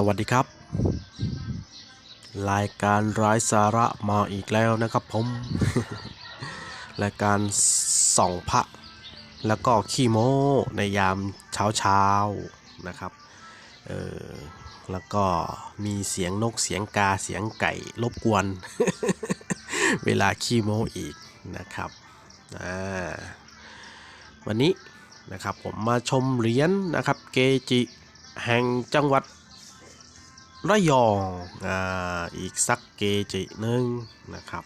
สวัสดีครับ รายการร้ายสาระมาอีกแล้วนะครับผมรายการส่องพระแล้วก็ขี้โม้ในยามเช้าเช้านะครับเออแล้วก็มีเสียงนกเสียงกาเสียงไก่รบกวน เวลาขี้โม้อีกนะครับวันนี้นะครับผมมาชมเหรียญนะครับเกจิแห่งจังหวัด ระยองอ่าอีกสักเกจิหนึ่งนะครับ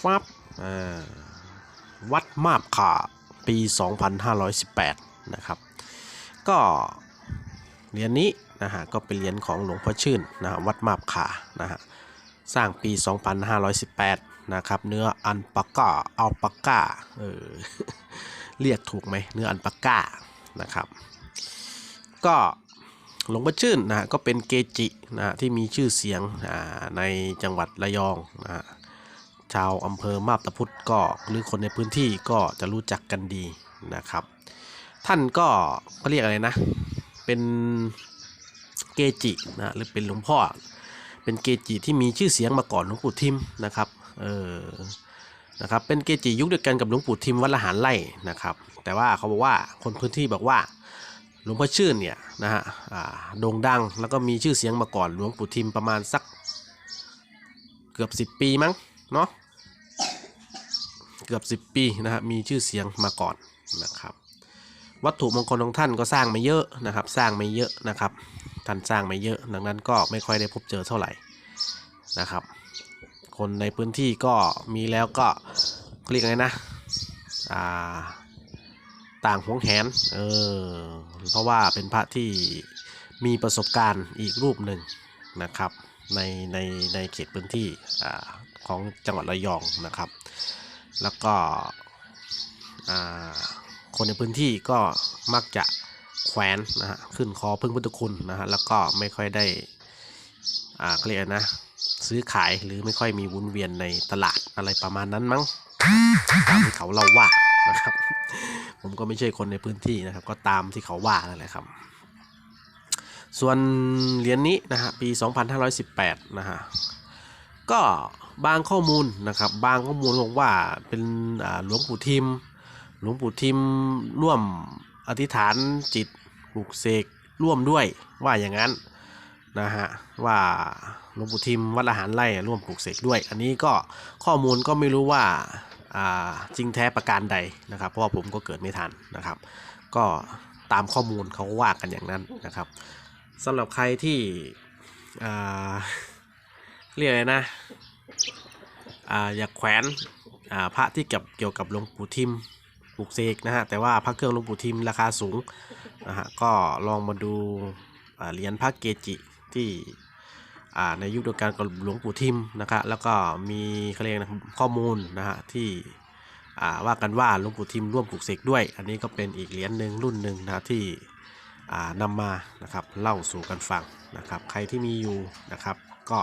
ฟับอ่าวัดมาบขาปี 2518 นะครับ ก็เหรียญนี้นะฮะก็เป็นเหรียญของหลวงพ่อชื่นนะฮะวัดมาบขานะฮะสร้างปี 2518 นะครับ เนื้ออันปาก้าอัลปาก้าเออเรียกถูกไหมเนื้ออันปาก้านะครับ ก็ หลวงพ่อชื่นนะก็เป็นเกจินะที่มีชื่อเสียงในจังหวัดระยองนะชาวอำเภอมาบตาพุธก็หรือคนในพื้นที่ก็จะรู้จักกันดีนะครับ ท่านก็ก็เรียกอะไรนะ เป็นเกจินะหรือเป็นหลวงพ่อ เป็นเกจิที่มีชื่อเสียงมาก่อนหลวงปู่ทิมนะครับเออนะครับเป็นเกจิยุคเดียวกันกับหลวงปู่ทิมวัดละหารไร่นะครับ แต่ว่าเขาบอกว่าคนพื้นที่บอกว่า หลวงพ่อชื่นเนี่ยนะฮะโด่งดังแล้วก็มีชื่อเสียงมาก่อนหลวงปู่ทิมประมาณสักเกือบ 10 ปีมั้งเนาะเกือบ 10 ปีนะฮะมีชื่อเสียงมาก่อนนะครับ วัตถุมงคลของท่านก็สร้างไม่เยอะนะครับ สร้างไม่เยอะนะครับ ท่านสร้างไม่เยอะดังนั้นก็ไม่ค่อยได้พบเจอเท่าไหร่นะครับ คนในพื้นที่ก็มีแล้วก็เรียกไงนะอ่า ต่างหวงแหนเออเพราะว่าเป็นพระที่มีประสบการณ์อีกรูปหนึ่งนะครับ ในในในเขตพื้นที่ของจังหวัดระยองนะครับ แล้วก็คนในพื้นที่ก็มักจะแขวนนะฮะขึ้นคอพึ่งพุทธคุณนะฮะแล้วก็ไม่ค่อยได้อ่าเขาเรียกนะซื้อขายหรือไม่ค่อยมีวุนเวียนในตลาดอะไรประมาณนั้นมั้งตามที่เขาเล่าว่านะครับ ผมก็ไม่ใช่คนในพื้นที่นะครับ ก็ตามที่เขาว่านั่นแหละครับ ส่วนเหรียญนนี้นะฮะปี 2518 นะฮะก็บางข้อมูลนะครับ บางข้อมูลบอกว่าเป็นหลวงปู่ทิม หลวงปู่ทิมร่วมอธิษฐานจิตปลุกเสกร่วมด้วยว่าอย่างนั้นนะฮะว่าหลวงปู่ทิมวัดละหารไร่ร่วมปลุกเสกด้วย อันนี้ก็ข้อมูลก็ไม่รู้ว่า จริงแท้ประการใดนะครับ เพราะว่าผมก็เกิดไม่ทันนะครับ ก็ตามข้อมูลเขาว่ากันอย่างนั้นนะครับสำหรับใครที่เรียกอะไรนะออยากแขวนพระที่เกี่ยวเกี่ยวกับหลวงปู่ทิมปลูกเสกนะฮะแต่ว่าพระเครื่องหลวงปู่ทิมราคาสูงนะฮะก็ลองมาดูเหรียญพระเกจิที่ ในยุคเดียวกันกับหลวงปู่ทิมนะครับแล้วก็มีเขาเรียกนะข้อมูลนะฮะที่ว่ากันว่าหลวงปู่ทิมร่วมปลูกเสกด้วย อันนี้ก็เป็นอีกเหรียญหนึ่งรุ่นหนึ่งนะที่อ่านำมานะครับเล่าสู่กันฟังนะครับ ใครที่มีอยู่นะครับ ก็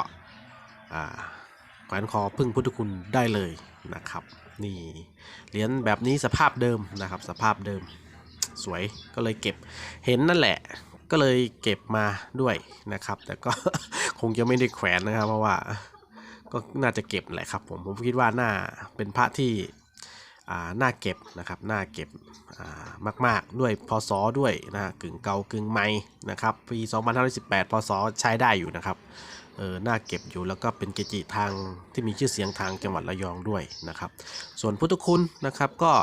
แขวนคอพึ่งพุทธคุณได้เลยนะครับนี่เหรียญแบบนี้สภาพเดิมนะครับ สภาพเดิมสวยก็เลยเก็บเห็นนั่นแหละ ก็เลยเก็บมาด้วยนะครับ แต่ก็คงจะไม่ได้แขวนนะครับ เพราะว่าก็น่าจะเก็บแหละครับ ผมผมคิดว่าน่าเป็นพระที่น่าเก็บนะครับน่าเก็บมาก ๆ ด้วยพศด้วยนะกึ่งเก่ากึ่งใหม่นะครับปี2518พศใช้ได้อยู่นะครับเออน่าเก็บอยู่แล้วก็เป็นเกจิทางที่มีชื่อเสียงทางจังหวัดระยองด้วยนะครับ ส่วนพุทธคุณนะครับก็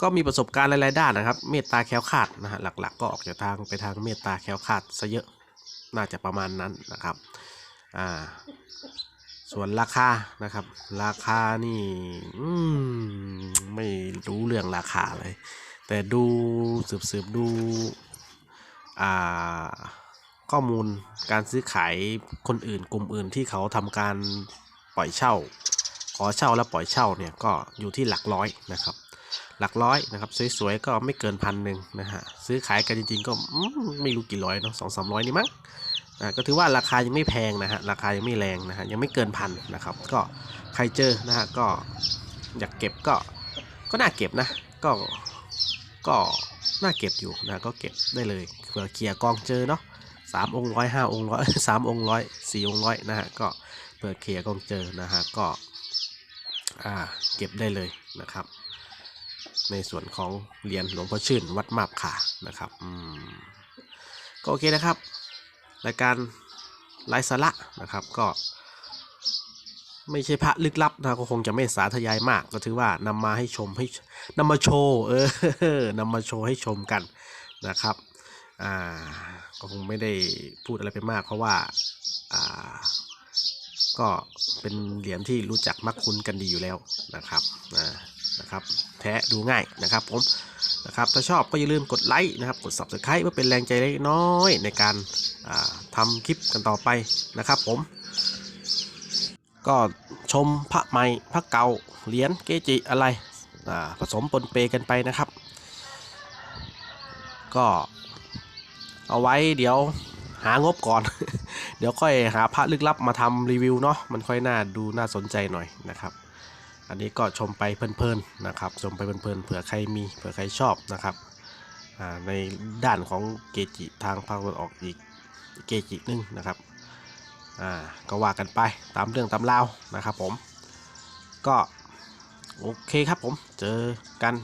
ก็มีประสบการณ์หลายๆด้านนะครับ เมตตาแคล้วคลาดนะฮะหลักๆ ก็ออกจากทางไปทางเมตตาแคล้วคลาดซะเยอะน่าจะประมาณนั้นนะครับอ่าส่วนราคานะครับ ราคานี่อืมไม่รู้เรื่องราคาเลย แต่ดูสืบๆดูอ่าข้อมูลการซื้อขายคนอื่นกลุ่มอื่นที่เขาทำการปล่อยเช่า ขอเช่าแล้วปล่อยเช่าเนี่ยก็อยู่ที่หลักร้อยนะครับ หลักร้อยนะครับสวยๆก็ไม่เกินพันหนึ่งนะฮะซื้อขายกันจริงๆก็ไม่รู้กี่ร้อยเนาะสองสามร้อยนี่มั้งอ่าก็ถือว่าราคายังไม่แพงนะฮะราคายังไม่แรงนะฮะยังไม่เกินพันนะครับก็ใครเจอนะฮะก็อยากเก็บก็ก็น่าเก็บนะก็ก็น่าเก็บอยู่นะก็เก็บได้เลยเผื่อเคลียร์กองเจอเนาะสามองค์ร้อยห้าองค์ร้อยสามองค์ร้อยสี่องค์ร้อยนะฮะก็เปิดเคลียร์ก็เจอนะฮะก็อ่าเก็บได้เลยนะครับ ในส่วนของเหรียญหลวงพ่อชื่นวัดมาบขานะครับอืมก็โอเคนะครับรายการไร้สาระนะครับก็ ไม่ใช่พระลึกลับนะก็คงจะไม่สาธยายมาก ก็ถือว่านำมาให้ชมให้นำมาโชว์เออนำมาโชว์ให้ชมกันนะครับอ่าก็คงไม่ได้พูดอะไรไปมาก เพราะว่าอ่าก็เป็นเหรียญที่รู้จักมักคุ้นกันดีอยู่แล้วนะครับอ่า นะครับแท้ดูง่ายนะครับผมนะครับถ้าชอบก็อย่าลืมกดไลค์นะครับกด subscribe เพื่อเป็นแรงใจเล็กน้อยในการาทำคลิปกันต่อไปนะครับผม ก็ชมพระใหม่พระเก่าเหรียญเกจิอะไรผสมปนเปกันไปนะครับ ก็เอาไว้เดี๋ยวหางบก่อน เดี๋ยวค่อยหาพระลึกลับมาทำรีวิวเนาะมันค่อยน่าดูน่าสนใจหน่อยนะครับ อันนี้ก็ชมไปเพลินๆนะครับ ชมไปเพลินๆเผื่อใครมีเผื่อใครชอบนะครับในด้านของเกจิทางภาคตะวันออกอีกเกจิหนึงนะครับอ่าก็ว่ากันไปตามเรื่องตามราวนะครับผมก็โอเคครับผมเจอกัน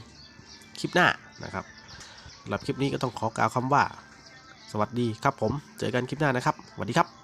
คลิปหน้านะครับสำหรับคลิปนี้ก็ต้องขอกล่าวคำว่า สวัสดีครับผมเจอกันคลิปหน้านะครับสวัสดีครับ